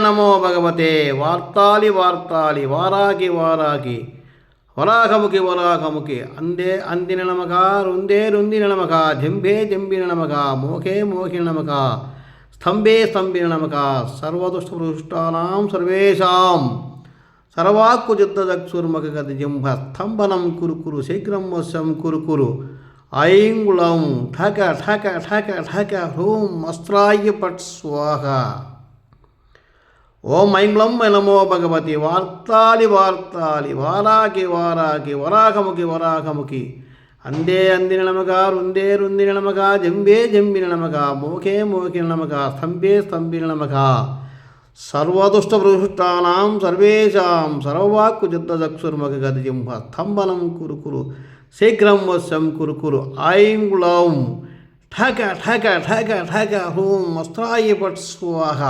నమో భగవతే. వార్తాలి వార్తాలి వారాకి వారాకి. వరాహముకి వరాహముకి. అందే అందిన నమక రుందే రుందిన నమక జంబే జంబిన నమక మోకే మోఖిన నమక స్తంభే స్తంభిన నమక సర్వదుష్టపృష్టానాం సర్వేషాం. సర్వాక్కు యుద్ధదక్షుర్మక గతి జింహ స్తంభనం కురుకురు శీఘ్రం వశం కురుకురు ఐంగుళం ఠక ఠక ఠక ఠక హ్రూం అస్త్రాయ పట్ స్వాహ. ఓం మైంగ్లం నమో భగవతి వార్తాలి వార్తాలి వారాకి వారాకి వరాహముకి వరాహముకి. అందే అంది నమక రుందే రుంది నమక జంబే జంబి నమక మోకే మోకి నమక స్తంభే స్తంభి నమక సర్వదుష్టభృష్టానాం సర్వేషాం సర్వవాక్కు యుద్ధదక్షుర్మక గతి జింహ స్తంభనం కురుకురు శీఘ్రం వశ్యం కురుకురు ఐం గుళం ఠక ఠక ఠక ఠక హూం వస్త్రాయి పట్ స్వాహ.